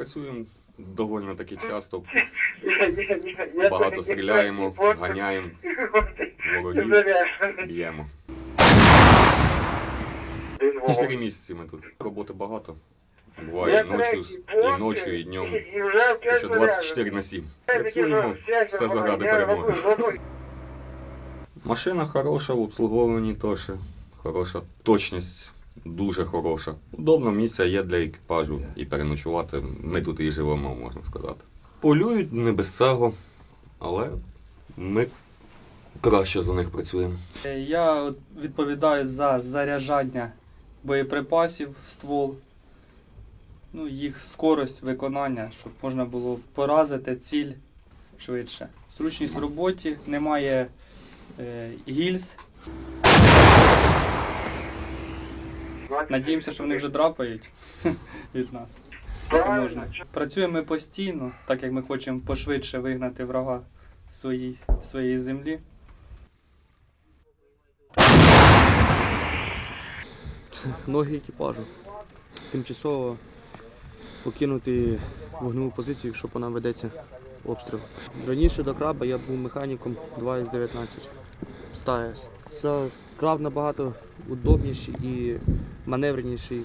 Працюємо доволі таки часто, Багато багато стріляємо, ганяємо, ворогів б'ємо. Чотири місяці ми тут. Роботи багато. Буває і ночі, і ночі, і днем. Що 24 на 7. Працюємо, все заради перемоги. Машина хороша, в обслуговуванні теж хороша. Точність дуже хороша. Удобно місце є для екіпажу і переночувати. Ми тут і живемо, можна сказати. Полюють не без цього, але ми краще за них працюємо. Я відповідаю за заряджання боєприпасів ствол, ну, їх скорость виконання, щоб можна було поразити ціль швидше. Зручність в роботі, немає е, гільз. Надіємося, що вони вже драпають від нас. Скільки можна. Працюємо ми постійно, так як ми хочемо пошвидше вигнати врага своїй, своєї землі. ноги екіпажу. Тимчасово покинути вогневу позицію, якщо по нам ведеться обстріл. Раніше до краба я був механіком 2 із 19 СТАЕС. Це краб набагато удобніший і маневреніший.